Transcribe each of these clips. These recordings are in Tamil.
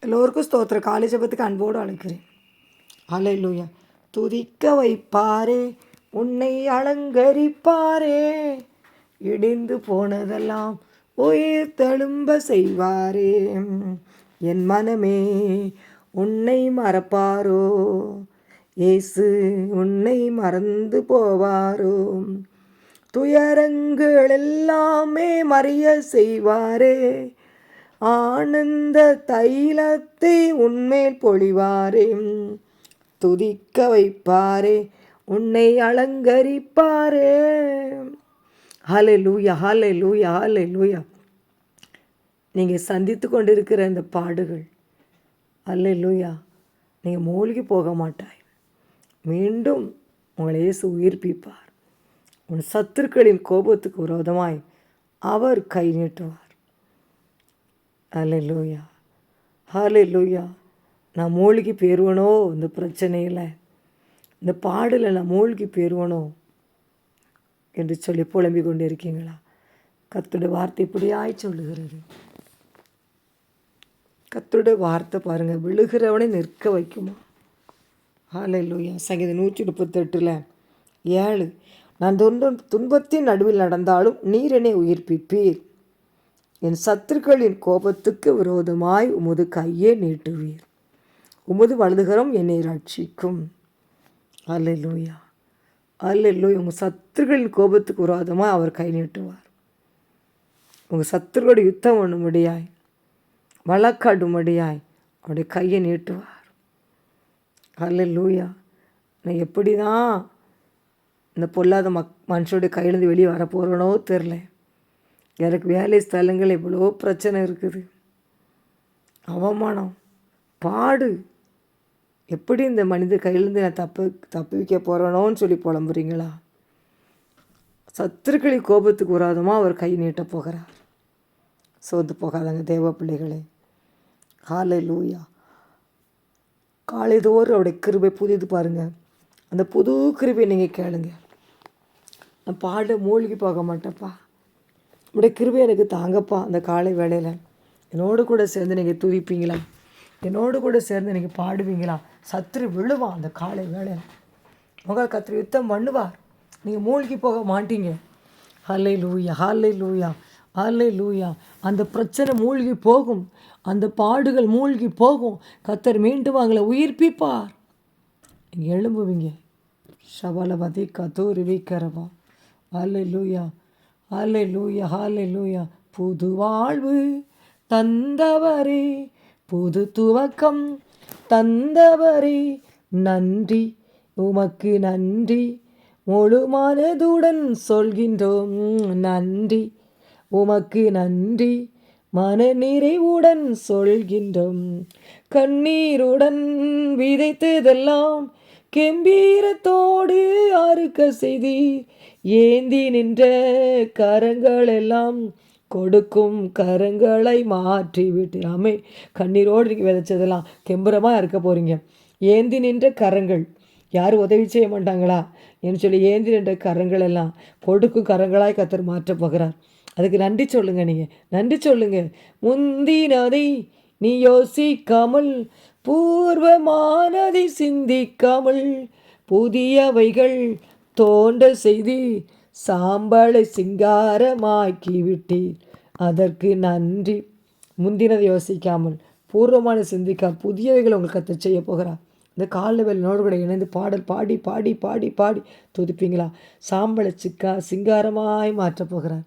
எல்லோருக்கும் ஸ்தோத்திர காலை ஜெபத்துக்கு அன்போடு அழைக்கிறேன். அலையிலூயா துதிக்க வைப்பாரே உன்னை அலங்கரிப்பாரே. இடிந்து போனதெல்லாம் உயிர் தழும்ப செய்வாரே. என் மனமே உன்னை மறப்பாரோ? இயேசு உன்னை மறந்து போவாரோ? துயரங்கள் எல்லாமே மறிய செய்வாரே. ஆனந்த தைலத்தை உன்மேல் பொழிவாரே. துதிக்க வைப்பாரே உன்னை அலங்கரிப்பாரே. ஹாலே லூயா ஹாலே லூயா ஹாலே லூயா நீங்கள் சந்தித்து கொண்டிருக்கிற இந்த பாடுகள் அல்ல லூயா நீங்கள் மூழ்கி போக மாட்டாய். மீண்டும் உங்களை இயேசு உயிர்ப்பிப்பார். உன் சத்துருக்களின் கோபத்துக்கு விரோதமாய் அவர் கை நீட்டுவார். ஹலே லூயா நான் மூழ்கி போயிடுவனோ இந்த பிரச்சனையில்? இந்த பாடலில் நான் மூழ்கி போயிடுவனோ என்று சொல்லி புலம்பிக் கொண்டு இருக்கீங்களா கத்துடைய வார்த்தை இப்படியாய் சொல்லுகிறது. கத்துடைய வார்த்தை பாருங்கள் விழுகிறவனை நிற்க வைக்குமா? ஹாலை சங்கீதம் நூற்றி முப்பத்தெட்டில் ஏழு நான் துன்பம் துன்பத்தின் நடுவில் நடந்தாலும் நீர் என்னை உயிர்ப்பிப்பீர். என் சத்துருக்களின் கோபத்துக்கு விரோதமாய் உமது கையே நீட்டுவீர். உமது வலதுகரம் என்னை ரட்சிக்கும் அல்ல லூயா அல்ல உங்கள் சத்துருக்களின் கோபத்துக்கு விரோதமாக அவர் கை நீட்டுவார். உங்கள் சத்துருக்களோட யுத்தம் பண்ணும்படியாய் வழக்காடும்படியாய் அவருடைய கையை நீட்டுவார். அல்ல லூயா நான் எப்படி தான் இந்த பொல்லாத மக் மனுஷனுடைய கையிலேருந்து வெளியே வர போகிறனோ தெரில எனக்கு வேலை ஸ்தலங்கள் எவ்வளோ பிரச்சனை இருக்குது. அவமானம் பாடு. எப்படி இந்த மனித கையிலேருந்து நான் தப்பு தப்பு வைக்க போகிறனோன்னு சொல்லி புலம்புறீங்களா? சத்துருக்களி கோபத்துக்கு விரோதமாக அவர் கை நீட்ட போகிறார். சோர்ந்து போகாதாங்க தேவ பிள்ளைகளே. காலை லூயா காலைதோறும் அவருடைய கிருபை புதிது பாருங்கள் அந்த புது கிருபை நீங்கள் கேளுங்க. நான் பாட மூழ்கி போக மாட்டேப்பா உடைய கிருபை எனக்கு தாங்கப்பா அந்த காலை வேளையில். என்னோடு கூட சேர்ந்து நீங்கள் துதிப்பீங்களா? என்னோடு கூட சேர்ந்து நீங்கள் பாடுவீங்களா? சத்துரு விழுவான் அந்த காலை வேளையில். உங்கள் கத்திரி யுத்தம் பண்ணுவார். நீங்கள் மூழ்கி போக மாட்டீங்க. ஹல்லை லூயா ஹல்லை லூயா ஹல்லை லூயா அந்த பிரச்சனை மூழ்கி போகும். அந்த பாடுகள் மூழ்கி போகும். கத்தர் மீண்டும் அவங்கள உயிர்ப்பிப்பார். நீங்கள் எழும்புவீங்க. ஷபலபதி கதூரி வீக்கரவா ஹல்லை லூயா ஹல்லை லூயா ஹல்லை லூயா புது வாழ்வு தந்தவரே புது துவக்கம் தந்தவரே. நன்றி உமக்கு நன்றி. முழு மனதுடன் சொல்கின்றோம் நன்றி. உமக்கு நன்றி. மன நிறைவுடன் சொல்கின்றோம். கண்ணீருடன் விதைத்ததெல்லாம் கெம்பீரத்தோடு அறுக்க செய்தி. ஏந்தி நின்ற கரங்களெல்லாம் கொடுக்கும் கரங்களை மாற்றி விட்டு கண்ணீரோடு நீங்கள் விதைச்சதெல்லாம் கெம்புரமாக இருக்க போகிறீங்க ஏந்தி நின்ற கரங்கள். யாரும் உதவி செய்ய மாட்டாங்களா? என்று சொல்லி ஏந்தி நின்ற கரங்கள் எல்லாம் கொடுக்கும் கரங்களாய் கத்தர் மாற்றப் போகிறார். அதுக்கு நன்றி சொல்லுங்கள் நீங்கள் நன்றி சொல்லுங்க. முந்தினதை நீ யோசிக்காமல் பூர்வமானதை சிந்திக்காமல் புதியவைகள் தோன்ற செய்தி சாம்பலை சிங்காரமாக்கிவிட்டீர். அதற்கு நன்றி. முந்தினதை யோசிக்காமல் பூர்வமான சிந்திக்கா புதியவைகள் உங்களுக்கு கற்று செய்ய போகிறார். இந்த கால வேலையோடு கூட இணைந்து பாடல் பாடி பாடி பாடி பாடி துதிப்பீங்களா? சாம்பலை சிக்கா சிங்காரமாய் மாற்றப் போகிறார்.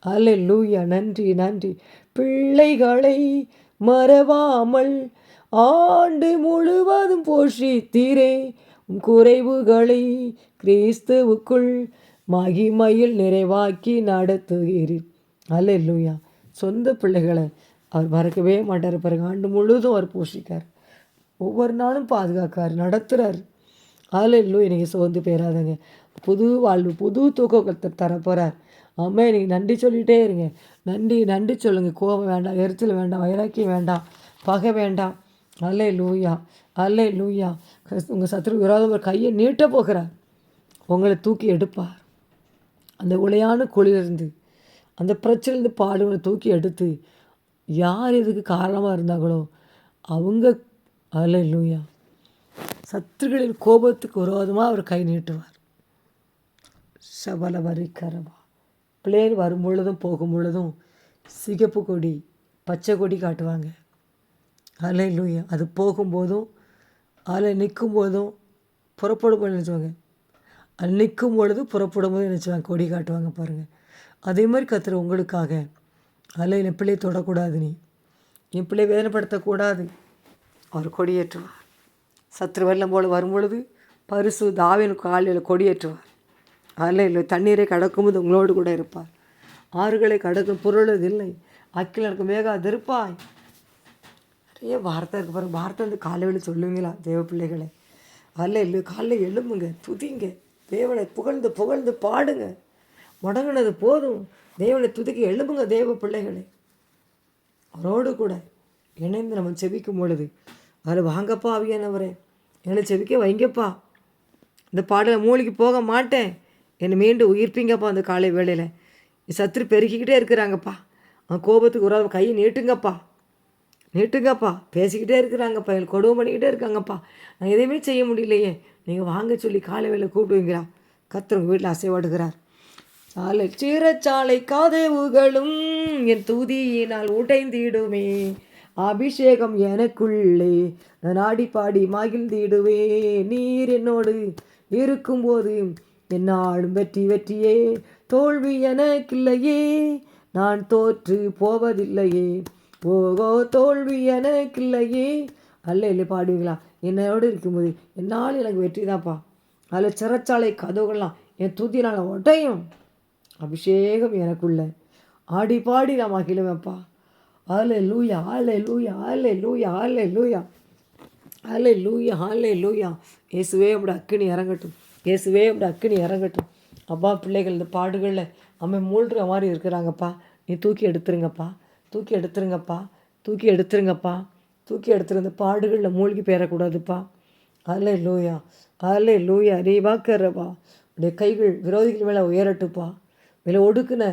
அல்ல லூயா நன்றி நன்றி. பிள்ளைகளை மறவாமல் ஆண்டு முழுவதும் போஷித்தீரே. உம் குறைவுகளை கிறிஸ்துவுக்குள் மகிமையில் நிறைவாக்கி நடத்துகிறீர். அல்ல லூயா சொந்த பிள்ளைகளை அவர் மறக்கவே மாட்டார். பாருங்க ஆண்டு முழுவதும் அவர் போஷிக்கார். ஒவ்வொரு நாளும் பாதுகாக்கார் நடத்துகிறார் அதில் இல்லை நீங்கள் சோர்ந்து போயிடாதங்க புது வாழ்வு புது தூக்கத்தை தரப்போகிறார் அம்மா எனக்கு நன்றி சொல்லிகிட்டே இருங்க. நன்றி நன்றி சொல்லுங்கள் கோபம் வேண்டாம் எரிச்சல் வேண்டாம் வைராக்கியம் வேண்டாம் பகை வேண்டாம். அல்லே லூயா அல்லே லூயா உங்கள் சத்ரு விரோதவர் ஒரு கையை நீட்ட போகிறார். உங்களை தூக்கி எடுப்பார். அந்த உளையான குழியிலிருந்து அந்த பிரச்சனையிலேருந்து பாடுகளை தூக்கி எடுத்து யார் இதுக்கு காரணமாக இருந்தாங்களோ அவங்க அல்லேலூயா சத்துருகளின் கோபத்துக்கு விரோதமாக அவர் கை நீட்டுவார். சபல வரிக்கரவா பிளேன் வரும் பொழுதும் போகும் பொழுதும் சிகப்பு கொடி பச்சை கொடி காட்டுவாங்க. அலை லூயா அது போகும்போதும் அலை நிற்கும் போதும் புறப்படும் போது நினச்சிவாங்க? அது நிற்கும் பொழுது புறப்படும் போது நினச்சிவாங்க? கொடி காட்டுவாங்க பாருங்கள் அதே மாதிரி கத்துற உங்களுக்காக அலை என் பிள்ளையை தொடக்கூடாது நீ. என் பிள்ளையை வேதனைப்படுத்தக்கூடாது. அவர் கொடியேற்றுவார். சத்துரு வெள்ளம் போல் வரும்பொழுது பரிசு தாவின் காலையில் கொடியேற்றுவார். அலையில் தண்ணீரை கடக்கும்போது உங்களோடு கூட இருப்பார். ஆறுகளை கடக்கும் பொருளது இல்லை. அக்கில் எனக்கு மேகா திருப்பாய். நிறைய வார்த்தை இருக்கு பாருங்க. வார்த்தை வந்து காலையில் சொல்லுவீங்களா? தேவ பிள்ளைகளை. அதில் இல்லை காலையில் எழும்புங்க துதிங்க. தேவனை புகழ்ந்து புகழ்ந்து பாடுங்க. முடங்கினது போதும். தேவனை துதிக்க எழும்புங்க தேவ பிள்ளைகளை. அவரோடு கூட இணைந்து நம்ம செபிக்கும் பொழுது அதில் வாங்கப்பா அவியானவரே. என்னை செபிக்க வைங்கப்பா. இந்த பாடலை மூலிக்கு போக மாட்டேன். என்னை மீண்டும் உயிர்ப்பீங்கப்பா அந்த காலை வேளையில். சத்துரு பெருக்கிக்கிட்டே இருக்கிறாங்கப்பா. அவன் கோபத்துக்கு ஒரு கையை நீட்டுங்கப்பா. நிட்டுங்கப்பா பேசிக்கிட்டே இருக்கிறாங்கப்பா எங்களுக்கு கொடுமை பண்ணிக்கிட்டே இருக்காங்கப்பா. நான் எதையுமே செய்ய முடியலையே. நீங்கள் வாங்க சொல்லி காலை வேலை கூப்பிடுவீங்களா கத்திர வீட்டில் அசைவாடுகிறார். சாலை சீரச்சாலை காதவுகளும் என் தூதியினால் உடைந்திடுமே. அபிஷேகம் எனக்குள்ளே நான் ஆடி பாடி மகிழ்ந்திடுவே. நீர் என்னோடு இருக்கும்போது என்னாலும் வெற்றி வெற்றியே. தோல்வி எனக்கில்லையே. நான் தோற்று போவதில்லையே. ஓகோ தோல்வி எனக்கில்லையே. அல்ல இல்லை பாடுவீங்களா? என்னையோடு இருக்கும்போது என்னால் எனக்கு வெற்றி தான்ப்பா. அதில் சிறைச்சாலை கதவுகள்லாம் என் துதினால் உடையும். அபிஷேகம் எனக்குள்ள. ஆடி பாடி நான் மகிழுவேன்ப்பா. ஆலே லூயா ஆலே லூயா ஆலே லூயா ஆலே லூயா ஆலே லூயா ஆலே லூயா இயேசுவே அப்படி அக்கினி இறங்கட்டும். இயேசுவே அப்படி அக்கினி இறங்கட்டும். அப்பா பிள்ளைகள் இந்த பாடுகளில் அம்மை மூழ்கிற மாதிரி இருக்கிறாங்கப்பா. நீ தூக்கி எடுத்துருங்கப்பா. தூக்கி எடுத்துருங்கப்பா தூக்கி எடுத்துருங்கப்பா தூக்கி எடுத்துருந்து பாடுகளில் மூழ்கி பெறக்கூடாதுப்பா அல்ல லூயா அல்ல லூயா நீ வாக்கறப்பா உடைய கைகள் விரோதிகள் மேலே உயரட்டுப்பா மேலே ஒடுக்குன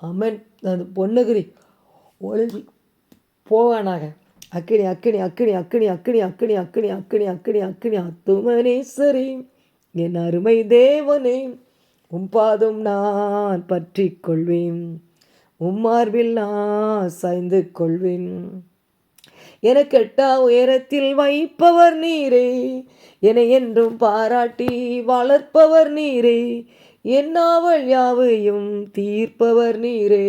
அம்மன் அந்த பொன்னகிரி ஒளிஞ்சு போவானாக அக்கினி அக்கினி அக்கினி அக்கினி அக்கினி அக்கினி அக்கினி அக்கினி அக்கினி அக்கினி அத்துமனேஸ்வரி என் அருமை தேவனே உம்பாதும் நான் பற்றி கொள்வேன் உம்மார்பில் நான் சாய்ந்து கொள்வேன். என கெட்டா உயரத்தில் வைப்பவர் நீரே என்னை என்றும் பாராட்டி வளர்ப்பவர் நீரே என்னாவல் யாவையும் தீர்ப்பவர் நீரே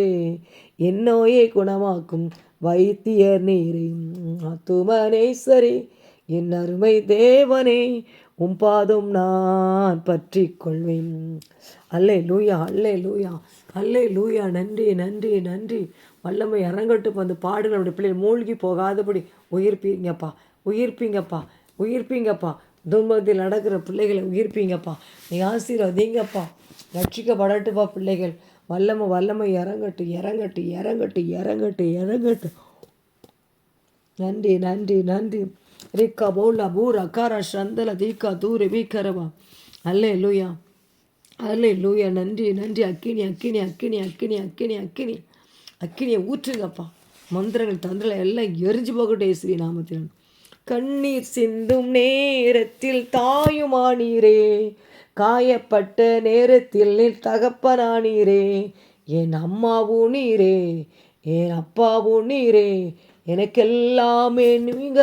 என்னோயே குணமாக்கும் வைத்தியர் நீரே. அத்துமனேஸ்வரி என் அருமை தேவனே உம் பாதம் நான் பற்றி கொள்வேன் அல்லே லூயா அல்லே லூயா அல்லே லூயா நன்றி நன்றி நன்றி. வல்லமை இறங்கட்டும் வந்து பாடுகள் அப்படி பிள்ளைகள் மூழ்கி போகாதபடி உயிர்ப்பீங்கப்பா உயிர்ப்பீங்கப்பா உயிர்ப்பீங்கப்பா. துன்பத்தில் நடக்கிற பிள்ளைகளை உயிர்ப்பீங்கப்பா. நீ ஆசீர்வதிங்கப்பா. ரட்சிக்கப்படட்டுப்பா பிள்ளைகள். வல்லமை வல்லமை இறங்கட்டு இறங்கட்டு இறங்கட்டு இறங்கட்டு இறங்கட்டு நன்றி நன்றி நன்றி. ரிக்கா பௌலா பூரா காரா சந்தல தீக்கா தூரி வீக்கரவா அல்லே லூயா அல்லே லூயா நன்றி நன்றி அக்கினி அக்கினி அக்கினி அக்கினி அக்கினி அக்கினி அக்கினியை ஊற்றுங்கப்பா மந்திரங்கள் தந்திரங்கள் எல்லாம் எரிஞ்சு போகட்டும் இயேசுவி நாமத்தில் கண்ணீர் சிந்தும் நேரத்தில் தாயுமானீரே காயப்பட்ட நேரத்தில் நீர் தகப்பனானீரே என் அம்மாவும் நீரே என் அப்பாவும் நீரே எனக்கெல்லாமே நீங்க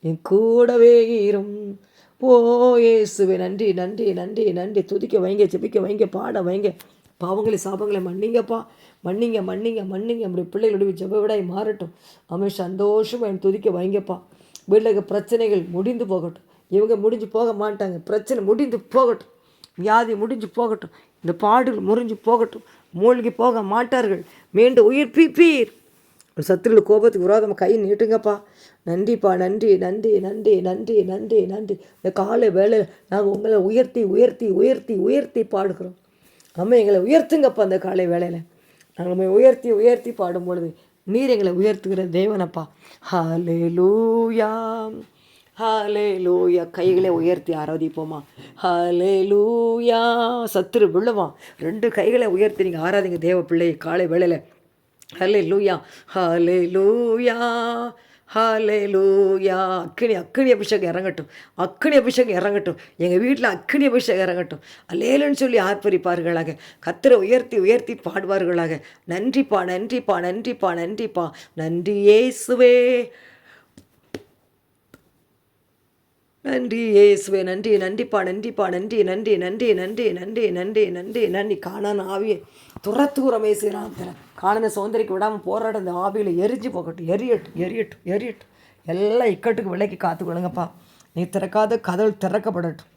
என் கூடவே இரும். ஓ இயேசுவே நன்றி நன்றி நன்றி நன்றி. துதிக்க வைங்க ஜெபிக்க வைங்க பாட வைங்க. பாவங்களை சாபங்களை மன்னிங்கப்பா. மன்னிங்க மன்னிங்க மன்னிங்க. நம்முடைய பிள்ளைகளுடைய ஜெப விடாய் மாறட்டும். அவன் சந்தோஷமாக என் துதிக்க வைங்கப்பா. வீட்டில் பிரச்சனைகள் முடிந்து போகட்டும். இவங்க முடிஞ்சு போக மாட்டாங்க. பிரச்சனை முடிந்து போகட்டும். வியாதி முடிஞ்சு போகட்டும். இந்த பாடுகள் முறிஞ்சு போகட்டும். மூழ்கி போக மாட்டார்கள். மீண்டும் உயிர் பீப்பீர். ஒரு சத்துருள் கோபத்துக்கு விரோதமாக கை நீட்டுங்கப்பா. நன்றிப்பா நன்றி நன்றி நன்றி நன்றி நன்றி நன்றி. இந்த காலை வேலை நாங்கள் உங்களை உயர்த்தி உயர்த்தி உயர்த்தி உயர்த்தி பாடுகிறோம். அம்மா எங்களை உயர்த்துங்கப்பா அந்த காலை வேலையில் நாங்கள் நம்ம உயர்த்தி உயர்த்தி பாடும் பொழுது நீர் எங்களை உயர்த்துகிற தேவனப்பா. ஹாலே லூயா ஹாலே லூயா கைகளை உயர்த்தி ஆராதிப்போமா? ஹாலே லூயா சத்துரு விழுவான். ரெண்டு கைகளை உயர்த்தி நீங்கள் ஆராதிங்க தேவ பிள்ளையை காலை வேலையில் ஹலே லூயா ஹலே லூயா ஹalleluya அக்கினி அக்கினி அபிஷேகம் இறங்கட்டும் அக்கினி அபிஷேகம் இறங்கட்டும். எங்கள் வீட்டில் அக்கினி அபிஷேகம் இறங்கட்டும். அலேலன்னு சொல்லி ஆர்ப்பரிப்பார்களாக. கத்தரை உயர்த்தி உயர்த்தி பாடுவார்களாக. நன்றிப்பா நன்றிப்பா நன்றிப்பா நன்றிப்பா. நன்றி இயேசுவே. நன்றி ஏசுவே நன்றி நன்றிப்பா நன்றிப்பா நன்றி நன்றி நன்றி நன்றி நன்றி நன்றி நன்றி நன்றி. காணான ஆவியை துரத்தூரமே செய்யலாம் காணன சௌந்தரிக்கு விடாமல் போராட அந்த ஆவியில் எரிஞ்சு போகட்டும். எரியட்டும் எரியட்டும் எரியட்டும். எல்லாம் இக்கட்டுக்கு விலைக்கு காத்துக்கொள்ளுங்கப்பா. நீ திறக்காத கதவு திறக்கப்படட்டும்.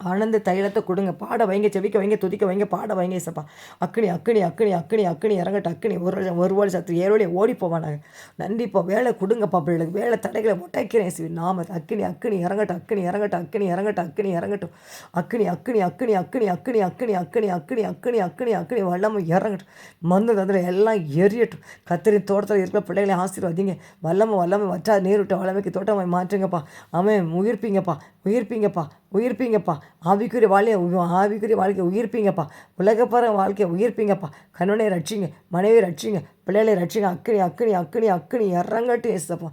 ஆனந்த தைலத்தை கொடுங்க பாட வைங்க செவிக்க வைங்க துதிக்க வைங்க பாட வைங்க இசப்பா அக்னி அக்னி அக்னி அக்னி அக்னி இறங்கட்டும் அக்னி ஒரு ஒரு வாழை சத்து ஏழு ஓடி போவானாங்க நன்றிப்பா வேலை கொடுங்கப்பா பிள்ளைகளுக்கு வேலை தடைகளை முட்டைக்கிறேன் சிவி நாம அக்னி அக்னி இறங்கட்ட அக்னி இறங்கட்டும் அக்னி இறங்கட்ட அக்னி இறங்கட்டும் அக்னி அக்னி அக்னி அக்னி அக்னி அக்னி அக்னி அக்னி அக்னி அக்னி அக்னி வல்லமை இறங்கட்டும் மந்து தந்திர எல்லாம் எரியட்டும் கத்திரி தோட்டத்தில் இருக்கிற பிள்ளைகளை ஆசீர்வாதிங்க வல்லமை வல்லமை வற்றா நீர் விட்ட வல்லமைக்கு தோட்டமாய் மாற்றுங்கப்பா அவன் உயிர்ப்பீங்கப்பா உயிர்ப்பீங்கப்பா உயிர்ப்பீங்கப்பா ஆவிக்குரிய வாழ்க்கையை ஆவிக்குரிய வாழ்க்கையை உயிர்ப்பீங்கப்பா. உலகப்பற வாழ்க்கையை உயிர்ப்பீங்கப்பா. கணவனை ரட்சிங்க மனைவி ரட்சிங்க. பிள்ளைகளை ரட்சிக்க அக்கினி அக்கினி அக்கினி அக்கினி இறங்கட்டு ஏசப்பா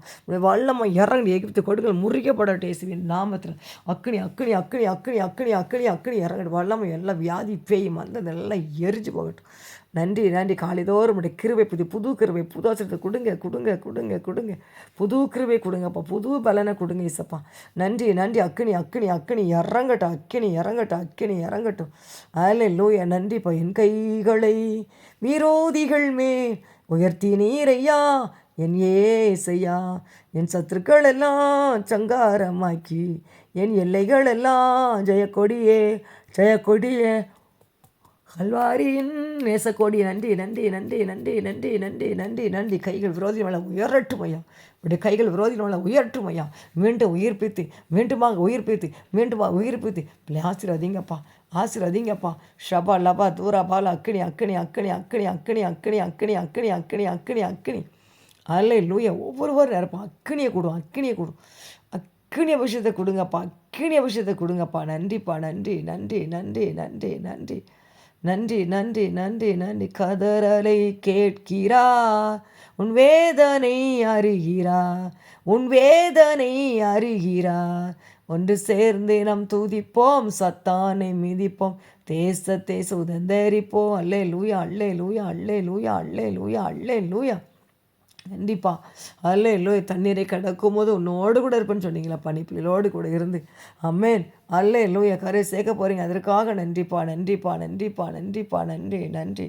வல்லம்மா இறங்கி எகிப்து கொடுக்கல் முறிக்கப்படட்டு ஏசுவின் நாமத்தில். அக்கினி அக்கினி அக்கினி அக்கினி அக்கினி அக்கினி அக்கினி இறங்கட்டு வல்லமை எல்லாம் வியாதி பேய் அந்த எல்லாம் எரிஞ்சு போகட்டும். நன்றி நன்றி. காலைதோறும் உடைய கிருவை புது புது கிருவை புது அவசரத்தை கொடுங்க கொடுங்க கொடுங்க கொடுங்க. புது கிருவை கொடுங்கப்பா புது பலனை கொடுங்க இசப்பா நன்றி நன்றி. அக்கினி அக்கினி அக்கினி இறங்கட்டும் அக்கினி இறங்கட்டும் அக்கினி இறங்கட்டும். அதில் லூயா நன்றிப்பா என் கைகளை விரோதிகள் மேல் உயர்த்தி நீரையா? என் ஏசையா என் சத்துருக்கள் எல்லாம் சங்காரமாக்கி என் எல்லைகள் எல்லாம் ஜெயக்கொடியே ஜெயக்கொடியே. கல்வாரியின் நேசக்கோடி நன்றி நன்றி நன்றி நன்றி நன்றி நன்றி நன்றி நன்றி. கைகள் விரோதி மேலே உயரட்டும் ஐயா இப்படி கைகள் விரோதி மேலே உயரட்டும் ஐயா மீண்டும் உயிர்ப்பித்து மீண்டுமாக உயிர்ப்பித்து மீண்டுமாக உயிர்ப்பித்து. பிள்ளை ஆசீர்வதிங்கப்பா ஆசீர்வதிங்கப்பா ஷபா லபா தூரா பாலா அக்கினி அக்கினி அக்கினி அக்கினி அக்கினி அக்கினி அக்கினி அக்கினி அக்கினி அக்கினி அக்கினி அல்ல லூய ஒவ்வொருவரும் இருப்பான் அக்கினியை கொடு அக்கினியை கொடு அக்கினி அபிஷேகத்தை கொடுங்கப்பா அக்கினி அபிஷேகத்தை கொடுங்கப்பா நன்றிப்பா நன்றி நன்றி நன்றி நன்றி நன்றி நன்றி நன்றி நன்றி நன்றி கதறலை கேட்கிறா உன் வேதனை அறிகிறா உன் வேதனை அறிகிறா ஒன்று சேர்ந்து நம் துதிப்போம் சத்தானை மிதிப்போம் தேசத்தை சுதந்தரிப்போம் அல்லே லூயா அல்லே லூயா அல்லே லூயா அல்லே லூயா அல்லே லூயா கண்டிப்பா அல்ல இல்லோ தண்ணீரை கடக்கும் போது உன்னோடு கூட இருப்பேன்னு சொன்னீங்களா பனிப்பிள்ளோடு கூட இருந்து அம்மேன் அல்ல இல்லையா கரை சேர்க்க போகிறீங்க அதற்காக நன்றிப்பா நன்றிப்பா நன்றிப்பா நன்றிப்பா நன்றி நன்றி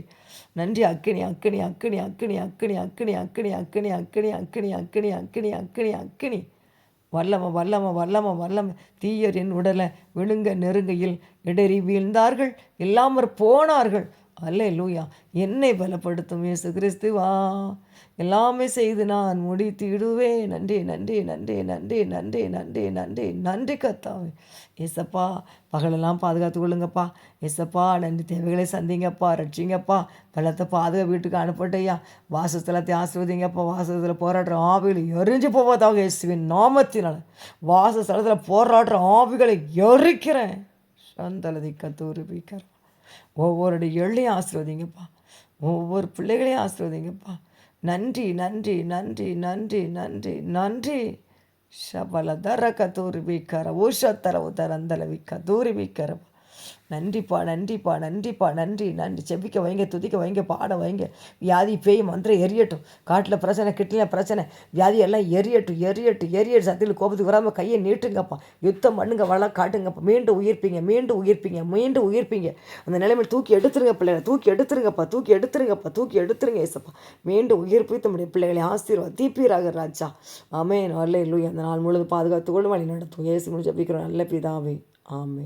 நன்றி அக்கினி அக்கினி அக்கினி அக்கினி அக்கினி அக்கினி அக்கினி அக்கினி அக்கினி அக்கினி அக்கினி அக்கினி அக்கினி அக்கினி வல்லம வல்லம வல்லம வல்லம தீயரின் உடலை விழுங்க நெருங்கையில் இடறி வீழ்ந்தார்கள். இல்லாமற் போனார்கள். அல்ல லூயா என்னை பலப்படுத்தும் இயேசு கிறிஸ்துவா எல்லாமே செய்து நான் முடித்திடுவேன். நன்றி நன்றி நன்றி நன்றி நன்றி நன்றி நன்றி நன்றி கத்தாவே ஏசப்பா பகலெல்லாம் பாதுகாத்து கொள்ளுங்கப்பா. ஏசப்பா நன்றி தேவைகளை சந்திங்கப்பா ரட்சிங்கப்பா. பலத்தை பாதுகா வீட்டுக்கு அனுப்பட்டையா. வாசஸ்தலத்தை ஆசிர்வதிங்கப்பா. வாசத்தில் போராடுற ஆவிகளை எரிஞ்சு போவதாக இயேசுவின் நாமத்தினால் வாசஸ்தலத்தில் போராடுற ஆவிகளை எரிக்கிறேன். சந்தலதி கத்தூரிபிக்கிறேன் ஒவ்வொருடைய எள்ளையும் ஆசிர்வதிங்கப்பா ஒவ்வொரு பிள்ளைகளையும் ஆசிர்வதிங்கப்பா நன்றி நன்றி நன்றி நன்றி நன்றி நன்றி ಶಬಲ ದರ ಕತೂರಿ ಬೀಕರ ಊಷತ್ತರ ಉದರ ಅಂದಲ ವಿಕ್ಕ ದೂರಿ ಬೀಕರ நன்றிப்பா நன்றிப்பா நன்றிப்பா நன்றி நன்றி. செபிக்க வைங்க துதிக்க வைங்க பாட வைங்க. வியாதி பேய் மந்திரம் எரியட்டும். காட்டில் பிரச்சனை கிட்டில பிரச்சனை வியாதி எல்லாம் எரியட்டும் எரியட்டும் எரியட்டு சத்தியில் கோபத்துக்கு வராமல் கையை நீட்டுங்கப்பா. யுத்தம் பண்ணுங்க வளம் காட்டுங்கப்பா. மீண்டும் உயிர்ப்பீங்க மீண்டும் உயிர்ப்பீங்க மீண்டும் உயிர்ப்பீங்க. அந்த நிலைமையில் தூக்கி எடுத்துருங்க பிள்ளைகளை தூக்கி எடுத்துருங்கப்பா தூக்கி எடுத்துருங்கப்பா தூக்கி எடுத்துருங்க ஏசப்பா. மீண்டும் உயிர்ப்பித்து நம்முடைய பிள்ளைகளை ஆசீர்வாத தீப்பீராக ராஜா. ஆமே நல்ல இல்லை அந்த நாள் முழுது பாதுகாத்து கொண்டு வழி நடத்தும் ஏசு முடிஞ்சு ஜபிக்கிறோம் நல்ல பிதாவே. ஆமே